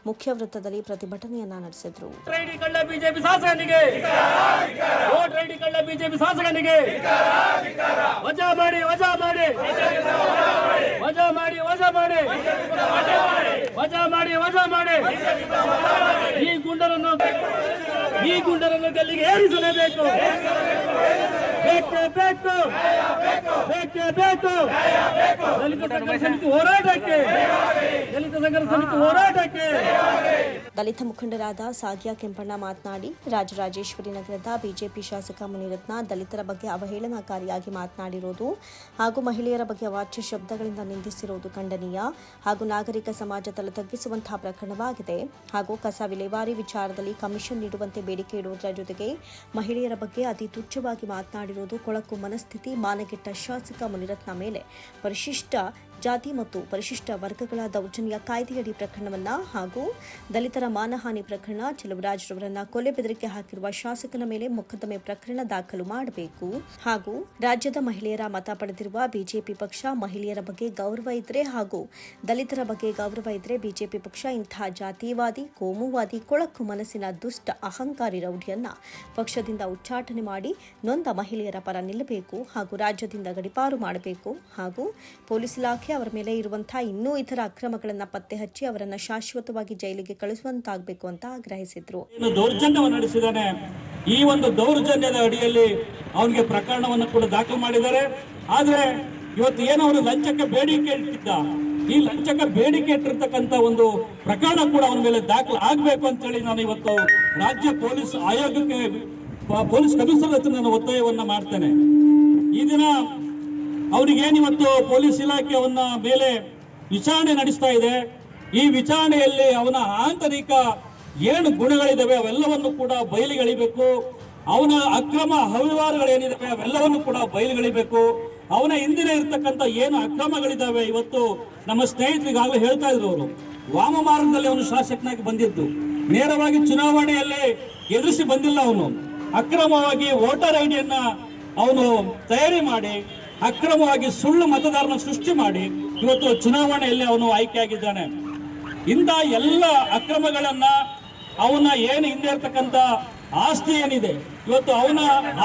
ಮುಖ್ಯ ವೃತ್ತದಲ್ಲಿ ಪ್ರತಿಭಟನೆಯನ್ನ ನಡೆಸಿದ್ರು. ಮಾಡಿ, ವಜಾ ಮಾಡಿ. ವಜಾ ಮಾಡಿ. ಮಾಡಿ ವಜಾ ಮಾಡಿ. ಈ ಗುಂಡರನ್ನು ಈ ಗುಂಡರನ್ನು ಗಲ್ಲಿಗೆ ಏರಿಸಲೇಬೇಕು. ಬೇಕು ಬೇಕು. ಬೇಕೇ. ಬೇಕು ದಲಿತ ಸಂಘರ್ಷ ಸಮಿತಿ ಹೋರಾಟಕ್ಕೆ. ದಲಿತ ಸಂಘರ್ಷ ಸಮಿತಿ ಹೋರಾಟಕ್ಕೆ. ದಲಿತ ಮುಖಂಡರಾದ ಸಾಗ್ಯ ಕೆಂಪಣ್ಣ ಮಾತನಾಡಿ ರಾಜರಾಜೇಶ್ವರಿ ನಗರದ ಬಿಜೆಪಿ ಶಾಸಕ ಮುನಿರತ್ನ ದಲಿತರ ಬಗ್ಗೆ ಅವಹೇಳನಕಾರಿಯಾಗಿ ಮಾತನಾಡಿರುವುದು ಹಾಗೂ ಮಹಿಳೆಯರ ಬಗ್ಗೆ ಅವಾಚ್ಯ ಶಬ್ದಗಳಿಂದ ನಿಂದಿಸಿರುವುದು ಖಂಡನೀಯ ಹಾಗೂ ನಾಗರಿಕ ಸಮಾಜ ತಲೆ ತಗ್ಗಿಸುವಂತಹ ಪ್ರಕರಣವಾಗಿದೆ ಹಾಗೂ ಕಸ ವಿಲೇವಾರಿ ವಿಚಾರದಲ್ಲಿ ಕಮಿಷನ್ ನೀಡುವಂತೆ ಬೇಡಿಕೆ ಇಡುವುದರ ಜೊತೆಗೆ ಮಹಿಳೆಯರ ಬಗ್ಗೆ ಅತಿ ತುಚ್ಛವಾಗಿ ಮಾತನಾಡಿರುವುದು ಕೊಳಕು ಮನಸ್ಥಿತಿ ಮಾನಗೆಟ್ಟ ಶಾಸಕ ಮುನಿರತ್ನ ಮೇಲೆ ಪರಿಶಿಷ್ಟ ಜಾತಿ ಮತ್ತು ಪರಿಶಿಷ್ಟ ವರ್ಗಗಳ ದೌರ್ಜನ್ಯ ಕಾಯ್ದೆಯಡಿ ಪ್ರಕರಣವನ್ನ ಹಾಗೂ ದಲಿತರ ಮಾನಹಾನಿ ಪ್ರಕರಣ ಚೆಲುವರಾಜ್ರವರನ್ನ ಕೊಲೆ ಬೆದರಿಕೆ ಹಾಕಿರುವ ಶಾಸಕನ ಮೇಲೆ ಮೊಕದ್ದಮೆ ಪ್ರಕರಣ ದಾಖಲು ಮಾಡಬೇಕು. ಹಾಗೂ ರಾಜ್ಯದ ಮಹಿಳೆಯರ ಮತ ಪಡೆದಿರುವ ಬಿಜೆಪಿ ಪಕ್ಷ ಮಹಿಳೆಯರ ಬಗ್ಗೆ ಗೌರವ ಇದ್ರೆ ಹಾಗೂ ದಲಿತರ ಬಗ್ಗೆ ಗೌರವ ಇದ್ರೆ ಬಿಜೆಪಿ ಪಕ್ಷ ಇಂತಹ ಜಾತಿವಾದಿ, ಕೋಮುವಾದಿ, ಕೊಳಕು ಮನಸ್ಸಿನ ದುಷ್ಟ, ಅಹಂಕಾರಿ ರೌಡಿಯನ್ನ ಪಕ್ಷದಿಂದ ಉಚ್ಚಾಟನೆ ಮಾಡಿ ನೊಂದ ಮಹಿಳೆಯರ ಪರ ನಿಲ್ಲಬೇಕು ಹಾಗೂ ರಾಜ್ಯದಿಂದ ಗಡಿಪಾರು ಮಾಡಬೇಕು ಹಾಗೂ ಪೊಲೀಸ್ ಇಲಾಖೆ ಅವರ ಮೇಲೆ ಇರುವಂತಹ ಇನ್ನೂ ಇತರ ಅಕ್ರಮಗಳನ್ನ ಪತ್ತೆ ಹಚ್ಚಿ ಅವರನ್ನು ಶಾಶ್ವತವಾಗಿ ಜೈಲಿಗೆ ಕಳಿಸುವಂತಾಗಬೇಕು ಅಂತ ಆಗ್ರಹಿಸಿದ್ರು. ದೌರ್ಜನ್ಯವನ್ನು ನಡೆಸಿದ್ದಾನೆ ಈ ಒಂದು ದೌರ್ಜನ್ಯದ ಅಡಿಯಲ್ಲಿ ಅವನಿಗೆ ಪ್ರಕರಣವನ್ನು ಕೂಡ ದಾಖಲು ಮಾಡಿದ್ದಾರೆ. ಆದ್ರೆ ಇವತ್ತು ಏನೋ ಅವನು ಲಂಚಕ್ಕೆ ಬೇಡಿಕೆ ಇಟ್ಟಿದ್ದ. ಈ ಲಂಚಕ್ಕೆ ಬೇಡಿಕೆ ಇಟ್ಟಿರ್ತಕ್ಕಂಥ ಒಂದು ಪ್ರಕರಣ ಕೂಡ ಅವನ ಮೇಲೆ ದಾಖಲು ಆಗ್ಬೇಕು ಅಂತ ಹೇಳಿ ನಾನು ಇವತ್ತು ರಾಜ್ಯ ಪೊಲೀಸ್ ಆಯೋಗಕ್ಕೆ, ಪೊಲೀಸ್ ಕಮಿಷನರ್ ಹತ್ರ ನಾನು ಒತ್ತಾಯವನ್ನ ಮಾಡ್ತೇನೆ. ಈ ದಿನ ಅವನಿಗೇನು ಇವತ್ತು ಪೊಲೀಸ್ ಇಲಾಖೆ ಅವನ ಮೇಲೆ ವಿಚಾರಣೆ ನಡೆಸ್ತಾ ಇದೆ. ಈ ವಿಚಾರಣೆಯಲ್ಲಿ ಅವನ ಆಂತರಿಕ ಏನು ಗುಣಗಳಿದಾವೆ, ಅವೆಲ್ಲವನ್ನು ಕೂಡ ಬಯಲಿಗಳಿಬೇಕು. ಅವನ ಅಕ್ರಮ ಅವ್ಯವಹಾರಗಳೇನಿದಾವೆ ಅವೆಲ್ಲವನ್ನು ಕೂಡ ಬಯಲುಗಳಿಬೇಕು. ಅವನ ಹಿಂದಿನ ಇರತಕ್ಕಂತ ಏನು ಅಕ್ರಮಗಳಿದ್ದಾವೆ ಇವತ್ತು ನಮ್ಮ ಸ್ನೇಹಿತರಿಗಾಗಲೇ ಹೇಳ್ತಾ ಇದ್ರು ಅವರು. ವಾಮ ಮಾರ್ಗದಲ್ಲಿ ಅವನು ಶಾಸಕನಾಗಿ ಬಂದಿದ್ದು. ನೇರವಾಗಿ ಚುನಾವಣೆಯಲ್ಲಿ ಎದುರಿಸಿ ಬಂದಿಲ್ಲ ಅವನು. ಅಕ್ರಮವಾಗಿ ವೋಟರ್ ಐಡಿಯನ್ನ ಅವನು ತಯಾರಿ ಮಾಡಿ ಅಕ್ರಮವಾಗಿ ಸುಳ್ಳು ಮತದಾರನ ಸೃಷ್ಟಿ ಮಾಡಿ ಇವತ್ತು ಚುನಾವಣೆಯಲ್ಲಿ ಅವನು ಆಯ್ಕೆಯಾಗಿದ್ದಾನೆ. ಇಂಥ ಎಲ್ಲ ಅಕ್ರಮಗಳನ್ನ ಅವನ ಏನು ಹಿಂದೆ ಇರ್ತಕ್ಕಂಥ ಆಸ್ತಿ ಏನಿದೆ, ಇವತ್ತು ಅವನ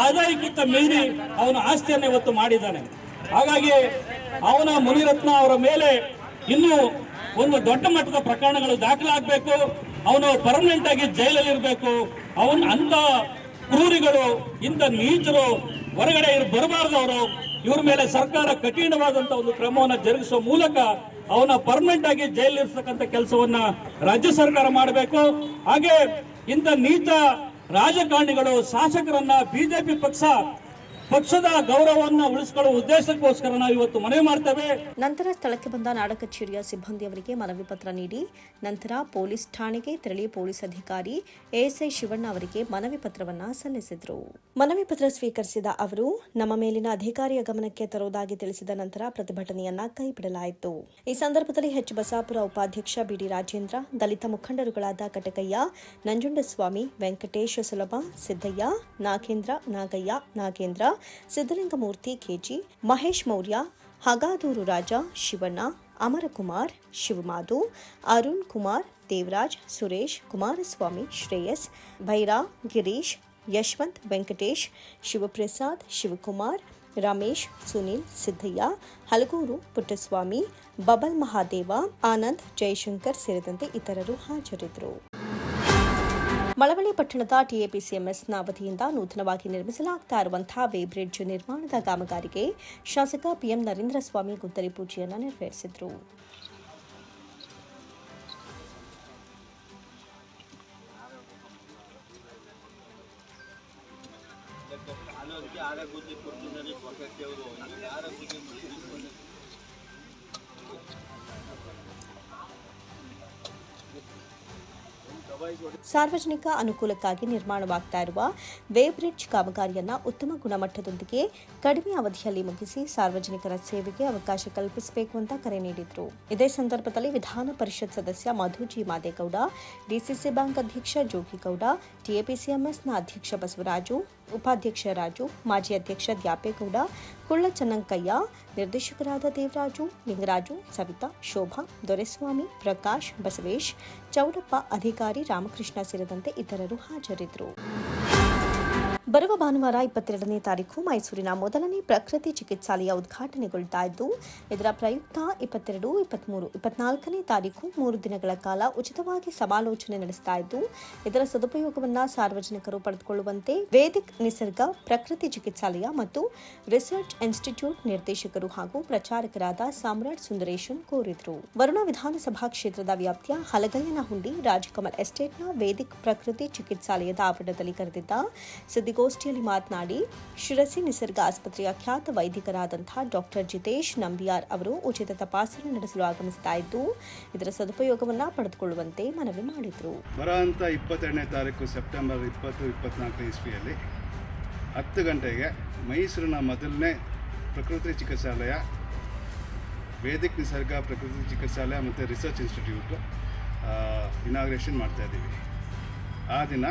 ಆದಾಯಕ್ಕಿಂತ ಮೀರಿ ಅವನ ಆಸ್ತಿಯನ್ನು ಇವತ್ತು ಮಾಡಿದ್ದಾನೆ. ಹಾಗಾಗಿ ಅವನ ಮುನಿರತ್ನ ಅವರ ಮೇಲೆ ಇನ್ನೂ ಒಂದು ದೊಡ್ಡ ಮಟ್ಟದ ಪ್ರಕರಣಗಳು ದಾಖಲಾಗಬೇಕು. ಅವನು ಪರ್ಮನೆಂಟ್ ಆಗಿ ಜೈಲಲ್ಲಿ ಇರಬೇಕು. ಅವನ ಅಂತ ಕ್ರೂರಿಗಳು, ಇಂಥ ನೀಚರು ಹೊರಗಡೆ ಬರಬಾರ್ದು ಬರಬಾರ್ದವರು. ಇವ್ರ ಮೇಲೆ ಸರ್ಕಾರ ಕಠಿಣವಾದಂತ ಒಂದು ಕ್ರಮವನ್ನ ಜರುಗಿಸುವ ಮೂಲಕ ಅವನ ಪರ್ಮನೆಂಟ್ ಆಗಿ ಜೈಲಿರ್ತಕ್ಕಂಥ ಕೆಲಸವನ್ನ ರಾಜ್ಯ ಸರ್ಕಾರ ಮಾಡಬೇಕು. ಹಾಗೆ ಇಂಥ ನೀತ ರಾಜಕಾರಣಿಗಳು ಶಾಸಕರನ್ನ ಬಿಜೆಪಿ ಪಕ್ಷ ಪಕ್ಷದ ಗೌರವವನ್ನು ಉಳಿಸಿಕೊಳ್ಳುವ ಉದ್ದೇಶಕ್ಕೋಸ್ಕರ ನಾವು ಇವತ್ತು ಮನವಿ ಮಾಡ್ತೇವೆ. ನಂತರ ಸ್ಥಳಕ್ಕೆ ಬಂದ ನಾಡ ಕಚೇರಿಯ ಸಿಬ್ಬಂದಿಯವರಿಗೆ ಮನವಿ ಪತ್ರ ನೀಡಿ, ನಂತರ ಪೊಲೀಸ್ ಠಾಣೆಗೆ ತೆರಳಿ ಪೊಲೀಸ್ ಅಧಿಕಾರಿ ಎಎಸ್ಐ ಶಿವಣ್ಣ ಅವರಿಗೆ ಮನವಿ ಪತ್ರವನ್ನ ಸಲ್ಲಿಸಿದರು. ಮನವಿ ಪತ್ರ ಸ್ವೀಕರಿಸಿದ ಅವರು, ನಮ್ಮ ಮೇಲಿನ ಅಧಿಕಾರಿಯ ಗಮನಕ್ಕೆ ತರುವುದಾಗಿ ತಿಳಿಸಿದ ನಂತರ ಪ್ರತಿಭಟನೆಯನ್ನ ಕೈಬಿಡಲಾಯಿತು. ಈ ಸಂದರ್ಭದಲ್ಲಿ ಹೆಚ್ ಬಸಾಪುರ ಉಪಾಧ್ಯಕ್ಷ ಬಿಡಿ ರಾಜೇಂದ್ರ, ದಲಿತ ಮುಖಂಡರುಗಳಾದ ಕಟಕಯ್ಯ, ನಂಜುಂಡಸ್ವಾಮಿ, ವೆಂಕಟೇಶ ಸುಲಭ, ಸಿದ್ದಯ್ಯ, ನಾಗೇಂದ್ರ, ನಾಗಯ್ಯ, ನಾಗೇಂದ್ರ ಸಿದ್ದಲಿಂಗಮೂರ್ತಿ ಕೆಜಿ ಮಹೇಶ್ ಮೌರ್ಯ, ಹಗಾದೂರು ರಾಜ ಶಿವಣ್ಣ, ಅಮರಕುಮಾರ್ ಶಿವಮಾಧು, ಅರುಣ್ ಕುಮಾರ್ ದೇವರಾಜ್, ಸುರೇಶ್ ಕುಮಾರಸ್ವಾಮಿ ಶ್ರೇಯಸ್, ಭೈರಾ ಗಿರೀಶ್, ಯಶವಂತ್ ವೆಂಕಟೇಶ್, ಶಿವಪ್ರಸಾದ್ ಶಿವಕುಮಾರ್, ರಮೇಶ್ ಸುನಿಲ್ ಸಿದ್ದಯ್ಯ, ಹಲಗೂರು ಪುಟ್ಟಸ್ವಾಮಿ, ಬಬಲ್ ಮಹಾದೇವ, ಆನಂದ್ ಜಯಶಂಕರ್ ಸೇರಿದಂತೆ ಇತರರು ಹಾಜರಿದ್ದರು. ಮಳವಳ್ಳಿ ಪಟ್ಟಣದ ಟಿಎಪಿಸಿಎಂಎಸ್ನ ವತಿಯಿಂದ ನೂತನವಾಗಿ ನಿರ್ಮಿಸಲಾಗ್ತಾ ಇರುವಂತಹ ವೇ ಬ್ರಿಡ್ಜ್ ನಿರ್ಮಾಣದ ಕಾಮಗಾರಿಗೆ ಶಾಸಕ ಪಿಎಂ ನರೇಂದ್ರ ಸ್ವಾಮಿ ಗುದ್ದಲಿ ಪೂಜೆಯನ್ನು ನೆರವೇರಿಸಿದರು. ಸಾರ್ವಜನಿಕ ಅನುಕೂಲಕ್ಕಾಗಿ ನಿರ್ಮಾಣವಾಗ್ತಾ ಇರುವ ವೇಬ್ರಿಡ್ಜ್ ಕಾಮಗಾರಿಯನ್ನು ಉತ್ತಮ ಗುಣಮಟ್ಟದೊಂದಿಗೆ ಕಡಿಮೆ ಅವಧಿಯಲ್ಲಿ ಮುಗಿಸಿ ಸಾರ್ವಜನಿಕರ ಸೇವೆಗೆ ಅವಕಾಶ ಕಲ್ಪಿಸಬೇಕು ಅಂತ ಕರೆ ನೀಡಿದರು. ಇದೇ ಸಂದರ್ಭದಲ್ಲಿ ವಿಧಾನ ಪರಿಷತ್ ಸದಸ್ಯ Madhu G Madegowda, DCC bank ಅಧ್ಯಕ್ಷ ಜೋಗಿಗೌಡ, ಟಿಎಪಿಸಿಎಂಎಸ್ನ ಅಧ್ಯಕ್ಷ ಬಸವರಾಜು ಉಪಾಧ್ಯಕ್ಷ ರಾಜು, ಮಾಜಿ ಅಧ್ಯಕ್ಷ ದ್ಯಾಪೇಗೌಡ ಕುಳ್ಳ ಚನ್ನಂಕಯ್ಯ ನಿರ್ದೇಶಕರಾದ ದೇವರಾಜು, ಲಿಂಗರಾಜು, ಸವಿತಾ, ಶೋಭಾ, ದೊರೆಸ್ವಾಮಿ, ಪ್ರಕಾಶ್, ಬಸವೇಶ್, ಚೌಡಪ್ಪ ಅಧಿಕಾರಿ ರಾಮಕೃಷ್ಣ ಸೇರಿದಂತೆ ಇತರರು ಹಾಜರಿದ್ದರು. ಬರುವ ಭಾನುವಾರ ಇಪ್ಪತ್ತೆರಡನೇ ತಾರೀಕು ಮೈಸೂರಿನ ಮೊದಲನೇ ಪ್ರಕೃತಿ ಚಿಕಿತ್ಸಾಲಯ ಉದ್ಘಾಟನೆಗೊಳ್ತಾ ಇದ್ದು, ಇದರ ಪ್ರಯುಕ್ತ ಇಪ್ಪತ್ತೆರಡು ಇಪ್ಪತ್ಮೂರು ಇಪ್ಪತ್ನಾಲ್ಕನೇ ತಾರೀಕು ಮೂರು ದಿನಗಳ ಕಾಲ ಉಚಿತವಾಗಿ ಸಮಾಲೋಚನೆ ನಡೆಸ್ತಾ ಇದ್ದು, ಇದರ ಸದುಪಯೋಗವನ್ನು ಸಾರ್ವಜನಿಕರು ಪಡೆದುಕೊಳ್ಳುವಂತೆ ವೇದಿಕ್ ನಿಸರ್ಗ ಪ್ರಕೃತಿ ಚಿಕಿತ್ಸಾಲಯ ಮತ್ತು ರಿಸರ್ಚ್ ಇನ್ಸ್ಟಿಟ್ಯೂಟ್ ನಿರ್ದೇಶಕರು ಹಾಗೂ ಪ್ರಚಾರಕರಾದ ಸಾಮ್ರಾಟ್ ಸುಂದರೇಶನ್ ಕೋರಿದ್ರು. ವರುಣ ವಿಧಾನಸಭಾ ಕ್ಷೇತ್ರದ ವ್ಯಾಪ್ತಿಯ ಹಲಗಯ್ಯನಹುಂಡಿ ರಾಜಕಮಲ್ ಎಸ್ಟೇಟ್ನ ವೇದಿಕ್ ಪ್ರಕೃತಿ ಚಿಕಿತ್ಸಾಲಯದ ಆವರಣದಲ್ಲಿ ಕರೆದಿದ್ದ ಸುದ್ದಿಗೋಷ್ಠಿಯಲ್ಲಿ ಮಾತನಾಡಿ, ಶಿರಸಿ ನಿಸರ್ಗ ಆಸ್ಪತ್ರೆಯ ಖ್ಯಾತ ವೈದಿಕರಾದಂತಹ ಡಾಕ್ಟರ್ ಜಿತೇಶ್ ನಂಬಿಯಾರ್ ಅವರು ಉಚಿತ ತಪಾಸಣೆ ನಡೆಸಲು ಆಗಮಿಸ್ತಾ ಇದ್ದು, ಇದರ ಸದುಪಯೋಗವನ್ನು ಪಡೆದುಕೊಳ್ಳುವಂತೆ ಮನವಿ ಮಾಡಿದರು. ಬರೋಂಥ ಇಪ್ಪತ್ತೆರಡನೇ ತಾರೀಕು ಸೆಪ್ಟೆಂಬರ್ ಇಪ್ಪತ್ತು, ಇಪ್ಪತ್ನಾಲ್ಕು ಇಸ್ವಿಯಲ್ಲಿ ಹತ್ತು ಗಂಟೆಗೆ ಮೈಸೂರಿನ ಮೊದಲನೇ ಪ್ರಕೃತಿ ಚಿಕಿತ್ಸಾಲಯ, ವೇದಿಕ್ ನಿಸರ್ಗ ಪ್ರಕೃತಿ ಚಿಕಿತ್ಸಾಲಯ ಮತ್ತು ರಿಸರ್ಚ್ ಇನ್ಸ್ಟಿಟ್ಯೂಟು ಇನಾಗ್ರೇಷನ್ ಮಾಡ್ತಾಯಿದ್ದೀವಿ ಆ ದಿನ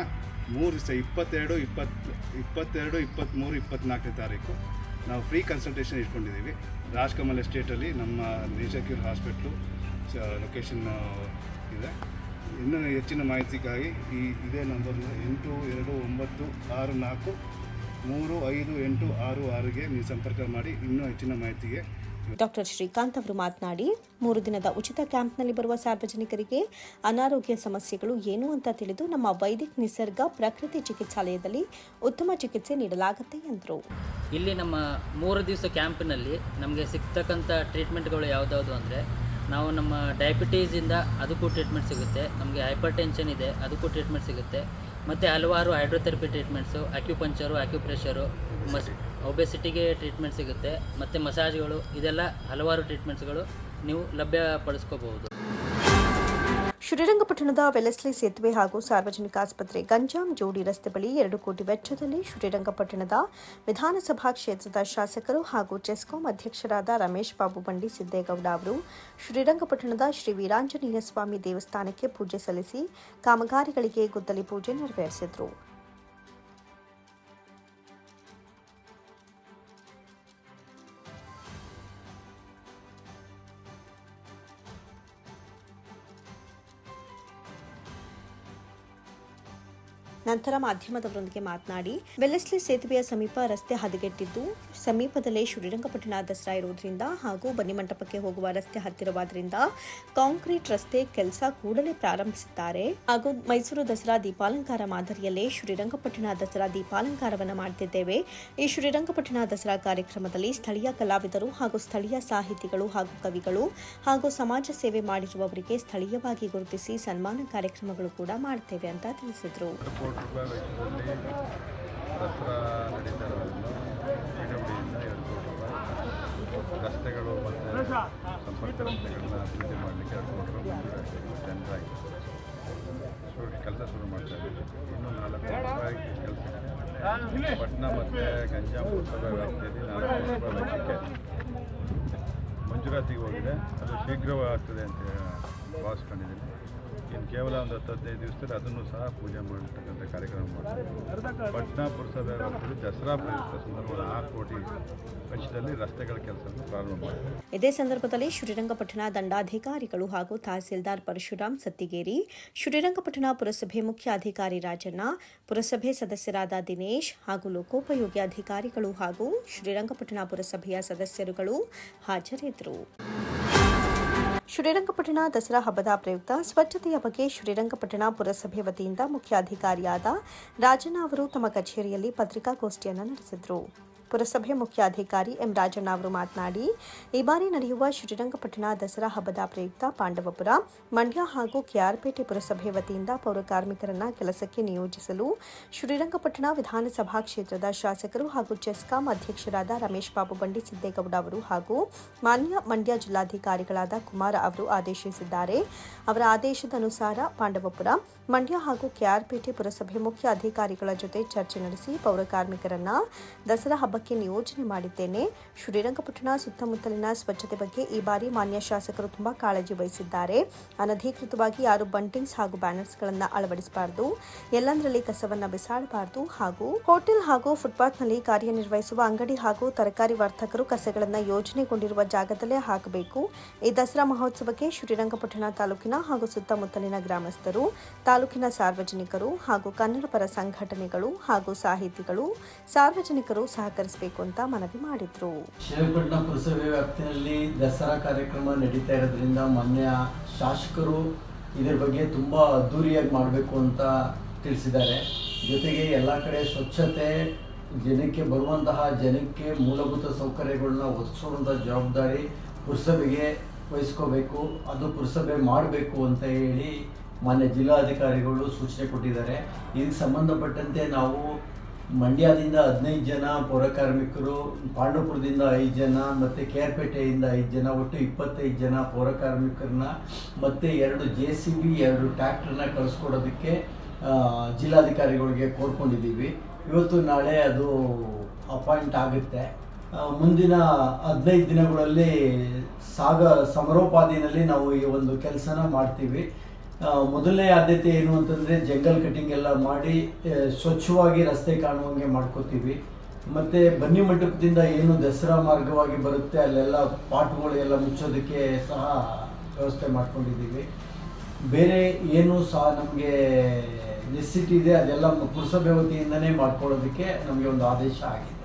ಮೂರು ದಿವಸ ಇಪ್ಪತ್ತೆರಡು ಇಪ್ಪತ್ತು ಇಪ್ಪತ್ತೆರಡು, ಇಪ್ಪತ್ತ್ಮೂರು ಇಪ್ಪತ್ತ್ನಾಲ್ಕನೇ ತಾರೀಕು ನಾವು ಫ್ರೀ ಕನ್ಸಲ್ಟೇಷನ್ ಇಟ್ಕೊಂಡಿದ್ದೀವಿ. ರಾಜ್ಕಮಲ್ ಎಸ್ಟೇಟಲ್ಲಿ ನಮ್ಮ ನೇಚರ್ ಕ್ಯೂರ್ ಹಾಸ್ಪಿಟ್ಲು ಲೊಕೇಶನ್ ಇದೆ. ಇನ್ನೂ ಹೆಚ್ಚಿನ ಮಾಹಿತಿಗಾಗಿ ಈ ಇದೇ ನಂಬರ್ ಎಂಟು, ಎರಡು, ಒಂಬತ್ತು, ಆರು, ನಾಲ್ಕು, ಮೂರು, ಐದು, ಎಂಟು, ಆರು ಆರುಗೆ ನೀವು ಸಂಪರ್ಕ ಮಾಡಿ ಇನ್ನೂ ಹೆಚ್ಚಿನ ಮಾಹಿತಿಗೆ ಡಾಕ್ಟರ್ ಶ್ರೀಕಾಂತ್ ಅವರು ಮಾತನಾಡಿ, ಮೂರು ದಿನದ ಉಚಿತ ಕ್ಯಾಂಪ್ನಲ್ಲಿ ಬರುವ ಸಾರ್ವಜನಿಕರಿಗೆ ಅನಾರೋಗ್ಯ ಸಮಸ್ಯೆಗಳು ಏನು ಅಂತ ತಿಳಿದು ನಮ್ಮ ವೈದಿಕ್ ನಿಸರ್ಗ ಪ್ರಕೃತಿ ಚಿಕಿತ್ಸಾಲಯದಲ್ಲಿ ಉತ್ತಮ ಚಿಕಿತ್ಸೆ ನೀಡಲಾಗುತ್ತೆ ಎಂದರು. ಇಲ್ಲಿ ನಮ್ಮ ಮೂರು ದಿವಸ ಕ್ಯಾಂಪ್ನಲ್ಲಿ ನಮಗೆ ಸಿಗ್ತಕ್ಕಂಥ ಟ್ರೀಟ್ಮೆಂಟ್ಗಳು ಯಾವುದ್ಯಾವುದು ಅಂದರೆ ನಾವು ನಮ್ಮ ಡಯಾಬಿಟೀಸಿಂದ ಅದಕ್ಕೂ ಟ್ರೀಟ್ಮೆಂಟ್ ಸಿಗುತ್ತೆ. ನಮಗೆ ಹೈಪರ್ ಟೆನ್ಷನ್ ಇದೆ, ಅದಕ್ಕೂ ಟ್ರೀಟ್ಮೆಂಟ್ ಸಿಗುತ್ತೆ. ಮತ್ತು ಹಲವಾರು ಹೈಡ್ರೋಥೆರಪಿ ಟ್ರೀಟ್ಮೆಂಟ್ಸು ಆಕ್ಯುಪಂಚರು ಆಕ್ಯುಪ್ರೆಷರು ಮಸ್ ಒಬೆಸಿಟಿಗೆ ಟ್ರೀಟ್ಮೆಂಟ್ ಸಿಗುತ್ತೆ. ಮತ್ತು ಮಸಾಜ್ಗಳು ಇದೆಲ್ಲ ಹಲವಾರು ಟ್ರೀಟ್ಮೆಂಟ್ಸ್ಗಳು ನೀವು ಲಭ್ಯಪಡಿಸ್ಕೋಬಹುದು. ಶ್ರೀರಂಗಪಟ್ಟಣದ ವೆಲೆಸ್ಲಿ ಸೇತುವೆ ಹಾಗೂ ಸಾರ್ವಜನಿಕ ಆಸ್ಪತ್ರೆ ಗಂಜಾಂ ಜೋಡಿ ರಸ್ತೆ ಬಳಿ ಎರಡು ಕೋಟಿ ವೆಚ್ಚದಲ್ಲಿ ಶ್ರೀರಂಗಪಟ್ಟಣದ ವಿಧಾನಸಭಾ ಕ್ಷೇತ್ರದ ಶಾಸಕರು ಹಾಗೂ ಚೆಸ್ಕಾಂ ಅಧ್ಯಕ್ಷರಾದ ರಮೇಶ್ ಬಾಬು ಬಂಡಿ ಸಿದ್ದೇಗೌಡ ಅವರು ಶ್ರೀರಂಗಪಟ್ಟಣದ ಶ್ರೀ ವೀರಾಂಜನೇಯ ಸ್ವಾಮಿ ದೇವಸ್ಥಾನಕ್ಕೆ ಪೂಜೆ ಸಲ್ಲಿಸಿ ಕಾಮಗಾರಿಗಳಿಗೆ ಗುದ್ದಲಿ ಪೂಜೆ ನೆರವೇರಿಸಿದರು. ನಂತರ ಮಾಧ್ಯಮದವರೊಂದಿಗೆ ಮಾತನಾಡಿ, ವೆಲ್ಲೆಸ್ಲಿ ಸೇತುವೆಯ ಸಮೀಪ ರಸ್ತೆ ಹದಗೆಟ್ಟಿದ್ದು, ಸಮೀಪದಲ್ಲೇ ಶ್ರೀರಂಗಪಟ್ಟಣ ದಸರಾ ಇರುವುದರಿಂದ ಹಾಗೂ ಬನ್ನಿಮಂಟಪಕ್ಕೆ ಹೋಗುವ ರಸ್ತೆ ಹತ್ತಿರವಾದ್ರಿಂದ ಕಾಂಕ್ರೀಟ್ ರಸ್ತೆ ಕೆಲಸ ಕೂಡಲೇ ಪ್ರಾರಂಭಿಸಿದ್ದಾರೆ. ಹಾಗೂ ಮೈಸೂರು ದಸರಾ ದೀಪಾಲಂಕಾರ ಮಾದರಿಯಲ್ಲೇ ಶ್ರೀರಂಗಪಟ್ಟಣ ದಸರಾ ದೀಪಾಲಂಕಾರವನ್ನು ಮಾಡುತ್ತಿದ್ದೇವೆ ಈ ಶ್ರೀರಂಗಪಟ್ಟಣ ದಸರಾ ಕಾರ್ಯಕ್ರಮದಲ್ಲಿ ಸ್ಥಳೀಯ ಕಲಾವಿದರು ಹಾಗೂ ಸ್ಥಳೀಯ ಸಾಹಿತಿಗಳು ಹಾಗೂ ಕವಿಗಳು ಹಾಗೂ ಸಮಾಜ ಸೇವೆ ಮಾಡಿರುವವರಿಗೆ ಸ್ಥಳೀಯವಾಗಿ ಗುರುತಿಸಿ ಸನ್ಮಾನ ಕಾರ್ಯಕ್ರಮಗಳು ಕೂಡ ಮಾಡ್ತೇವೆ ಅಂತ ತಿಳಿಸಿದರು. ವೆಚ್ಚದಲ್ಲಿ ದಸರಾ ಎರಡು ರಸ್ತೆಗಳು ಮತ್ತು ಸಂಪರ್ಕ ರಸ್ತೆಗಳನ್ನ ಅಭಿವೃದ್ಧಿ ಮಾಡಲಿಕ್ಕೆ ಎರಡು ಕೋಟಿ ಕೆಲಸ ಶುರು ಮಾಡ್ತಾ ಇನ್ನೂ ನಾಲ್ಕು ಕೋಟಿ ರೂಪಾಯಿ ಕೆಲಸ ಪಟ್ಟಣ ಮತ್ತು ಗಂಜಾಂ ಪುರಸಭೆ ವ್ಯಾಪ್ತಿಯಲ್ಲಿ ನಾಲ್ಕು ಕೋಟಿ ರೂಪಾಯಿ ವೆಚ್ಚಕ್ಕೆ ಮಂಜೂರಾತಿಗೆ ಹೋಗಿದೆ ಅದು ಶೀಘ್ರವಾಗ್ತದೆ ಅಂತ ಭಾವಿಸ್ಕೊಂಡಿದ್ದೀನಿ ಕೇವಲ ಒಂದು ಹತ್ತು ಹದಿನೈದು ದಿವಸದಲ್ಲಿ ಅದನ್ನು ಸಹ ಪೂಜೆ ಮಾಡತಕ್ಕಂಥ ಕಾರ್ಯಕ್ರಮ ಮಾಡ್ತೀವಿ ಪಟ್ನಾ ಪುರಸಭೆ ದಸರಾ ಪ್ರಯುಕ್ತ ಸಂದರ್ಭದಲ್ಲಿ ಆರು ಕೋಟಿ ವೆಚ್ಚದಲ್ಲಿ ರಸ್ತೆಗಳ ಕೆಲಸವನ್ನು ಪ್ರಾರಂಭ ಮಾಡಿದೆ ಇದೇ ಸಂದರ್ಭದಲ್ಲಿ ಶ್ರೀರಂಗಪಟ್ಟಣ ದಂಡಾಧಿಕಾರಿಗಳು ಹಾಗೂ ತಹಸೀಲ್ದಾರ್ ಪರಶುರಾಮ್ ಸತ್ತಿಗೇರಿ, ಶ್ರೀರಂಗಪಟ್ಟಣ ಪುರಸಭೆ ಮುಖ್ಯ ಅಧಿಕಾರಿ ರಾಜಣ್ಣ, ಪುರಸಭೆ ಸದಸ್ಯರಾದ ದಿನೇಶ್ ಹಾಗೂ ಲೋಕೋಪಯೋಗಿ ಅಧಿಕಾರಿಗಳು ಹಾಗೂ ಶ್ರೀರಂಗಪಟ್ಟಣ ಪುರಸಭೆಯ ಸದಸ್ಯರುಗಳು ಹಾಜರಿದ್ದರು. ಶ್ರೀರಂಗಪಟ್ಟಣ ದಸರಾ ಹಬ್ಬದ ಪ್ರಯುಕ್ತ ಸ್ವಚ್ಛತೆಯ ಬಗ್ಗೆ ಶ್ರೀರಂಗಪಟ್ಟಣ ಪುರಸಭೆ ವತಿಯಿಂದ ಮುಖ್ಯಾಧಿಕಾರಿಯಾದ ರಾಜಣ್ಣ ಅವರು ತಮ್ಮ ಕಚೇರಿಯಲ್ಲಿ ಪತ್ರಿಕಾಗೋಷ್ಠಿಯನ್ನು ನಡೆಸಿದರು. ಪುರಸಭೆ ಮುಖ್ಯಾಧಿಕಾರಿ ಎಂ ರಾಜಣ್ಣ ಅವರು ಮಾತನಾಡಿ, ಈ ಬಾರಿ ನಡೆಯುವ ಶ್ರೀರಂಗಪಟ್ಟಣ ದಸರಾ ಹಬ್ಬದ ಪ್ರಯುಕ್ತ ಪಾಂಡವಪುರ, ಮಂಡ್ಯ ಹಾಗೂ ಕೆಆರ್ಪೇಟೆ ಪುರಸಭೆ ವತಿಯಿಂದ ಪೌರ ಕಾರ್ಮಿಕರನ್ನ ಕೆಲಸಕ್ಕೆ ನಿಯೋಜಿಸಲು ಶ್ರೀರಂಗಪಟ್ಟಣ ವಿಧಾನಸಭಾ ಕ್ಷೇತ್ರದ ಶಾಸಕರು ಹಾಗೂ ಚೆಸ್ಕಾಂ ಅಧ್ಯಕ್ಷರಾದ ರಮೇಶ್ ಬಾಬು ಬಂಡಿ ಸಿದ್ದೇಗೌಡ ಅವರು ಹಾಗೂ ಮಾನ್ಯ ಮಂಡ್ಯ ಜಿಲ್ಲಾಧಿಕಾರಿಗಳಾದ ಕುಮಾರ ಅವರು ಆದೇಶಿಸಿದ್ದಾರೆ. ಅವರ ಆದೇಶದ ಅನುಸಾರ ಪಾಂಡವಪುರ, ಮಂಡ್ಯ ಹಾಗೂ ಕೆಆರ್ಪೇಟೆ ಪುರಸಭೆ ಮುಖ್ಯ ಅಧಿಕಾರಿಗಳ ಜೊತೆ ಚರ್ಚೆ ನಡೆಸಿ ಪೌರ ಕಾರ್ಮಿಕರನ್ನ ದಸರಾ ಹಬ್ಬಕ್ಕೆ ನಿಯೋಜನೆ ಮಾಡಿದ್ದೇನೆ. ಶ್ರೀರಂಗಪಟ್ಟಣ ಸುತ್ತಮುತ್ತಲಿನ ಸ್ವಚ್ಛತೆ ಬಗ್ಗೆ ಈ ಬಾರಿ ಮಾನ್ಯ ಶಾಸಕರು ತುಂಬಾ ಕಾಳಜಿ ವಹಿಸಿದ್ದಾರೆ. ಅನಧಿಕೃತವಾಗಿ ಯಾರು ಬಂಟಿಂಗ್ಸ್ ಹಾಗೂ ಬ್ಯಾನರ್ಸ್ಗಳನ್ನು ಅಳವಡಿಸಬಾರದು, ಎಲ್ಲಂದರಲ್ಲಿ ಕಸವನ್ನ ಬಿಸಾಡಬಾರದು ಹಾಗೂ ಹೋಟೆಲ್ ಹಾಗೂ ಫುಟ್ಪಾತ್ನಲ್ಲಿ ಕಾರ್ಯನಿರ್ವಹಿಸುವ ಅಂಗಡಿ ಹಾಗೂ ತರಕಾರಿ ವರ್ತಕರು ಕಸಗಳನ್ನು ಯೋಜನೆಗೊಂಡಿರುವ ಜಾಗದಲ್ಲೇ ಹಾಕಬೇಕು. ಈ ದಸರಾ ಮಹೋತ್ಸವಕ್ಕೆ ಶ್ರೀರಂಗಪಟ್ಟಣ ತಾಲೂಕಿನ ಹಾಗೂ ಸುತ್ತಮುತ್ತಲಿನ ಗ್ರಾಮಸ್ಥರು, ತಾಲೂಕಿನ ಸಾರ್ವಜನಿಕರು ಹಾಗೂ ಕನ್ನಡ ಪರ ಸಂಘಟನೆಗಳು ಹಾಗೂ ಸಾಹಿತಿಗಳು, ಸಾರ್ವಜನಿಕರು ಸಹಕರಿಸಬೇಕು ಅಂತ ಮನವಿ ಮಾಡಿದ್ರು. ಶ್ರೀರಂಗಪಟ್ಟಣ ಪುರಸಭೆ ವ್ಯಾಪ್ತಿಯಲ್ಲಿ ದಸರಾ ಕಾರ್ಯಕ್ರಮ ನಡೀತಾ ಇರೋದ್ರಿಂದ ಮಾನ್ಯ ಶಾಸಕರು ಇದರ ಬಗ್ಗೆ ತುಂಬ ಅದ್ದೂರಿಯಾಗಿ ಮಾಡಬೇಕು ಅಂತ ತಿಳಿಸಿದ್ದಾರೆ. ಜೊತೆಗೆ ಎಲ್ಲ ಕಡೆ ಸ್ವಚ್ಛತೆ, ಜನಕ್ಕೆ ಬರುವಂತಹ ಜನಕ್ಕೆ ಮೂಲಭೂತ ಸೌಕರ್ಯಗಳನ್ನ ಒದಗಿಸುವಂಥ ಜವಾಬ್ದಾರಿ ಪುರಸಭೆಗೆ ವಹಿಸ್ಕೋಬೇಕು. ಅದು ಪುರಸಭೆ ಮಾಡಬೇಕು ಅಂತ ಹೇಳಿ ಮಾನ್ಯ ಜಿಲ್ಲಾಧಿಕಾರಿಗಳು ಸೂಚನೆ ಕೊಟ್ಟಿದ್ದಾರೆ. ಇದಕ್ಕೆ ಸಂಬಂಧಪಟ್ಟಂತೆ ನಾವು ಮಂಡ್ಯದಿಂದ ಹದಿನೈದು ಜನ, ಪೌರ ಕಾರ್ಮಿಕರು, ಪಾಂಡವಪುರದಿಂದ ಐದು ಜನ, ಮತ್ತು ಕೇರ್ಪೇಟೆಯಿಂದ ಐದು ಜನ, ಒಟ್ಟು ಇಪ್ಪತ್ತೈದು ಜನ ಪೌರ ಕಾರ್ಮಿಕರನ್ನ, ಮತ್ತು ಎರಡು ಜೆ ಸಿ ಬಿ, ಎರಡು ಟ್ಯಾಕ್ಟ್ರನ್ನ ಕಳಿಸ್ಕೊಡೋದಕ್ಕೆ ಜಿಲ್ಲಾಧಿಕಾರಿಗಳಿಗೆ ಕೋರ್ಕೊಂಡಿದ್ದೀವಿ. ಇವತ್ತು ನಾಳೆ ಅದು ಅಪಾಯಿಂಟ್ ಆಗುತ್ತೆ. ಮುಂದಿನ ಹದಿನೈದು ದಿನಗಳಲ್ಲಿ ಸಾಗ, ಸಮರೋಪಾದಿನಲ್ಲಿ ನಾವು ಈ ಒಂದು ಕೆಲಸನ ಮಾಡ್ತೀವಿ. ಮೊದಲನೇ ಆದ್ಯತೆ ಏನು ಅಂತಂದರೆ ಜಂಗಲ್ ಕಟ್ಟಿಂಗ್ ಎಲ್ಲ ಮಾಡಿ ಸ್ವಚ್ಛವಾಗಿ ರಸ್ತೆ ಕಾಣುವಂಗೆ ಮಾಡ್ಕೋತೀವಿ. ಮತ್ತು ಬನ್ನಿ ಮಂಟಪದಿಂದ ಏನು ದಸರಾ ಮಾರ್ಗವಾಗಿ ಬರುತ್ತೆ, ಅಲ್ಲೆಲ್ಲ ಪಾಟ್ಗಳು ಎಲ್ಲ ಮುಚ್ಚೋದಕ್ಕೆ ಸಹ ವ್ಯವಸ್ಥೆ ಮಾಡ್ಕೊಂಡಿದ್ದೀವಿ. ಬೇರೆ ಏನು ಸಹ ನಮಗೆ ನೆಸಿಟಿ ಇದೆ ಅದೆಲ್ಲ ಪುರಸಭೆ ವತಿಯಿಂದನೇ ಮಾಡ್ಕೊಳ್ಳೋದಕ್ಕೆ ನಮಗೆ ಒಂದು ಆದೇಶ ಆಗಿದೆ.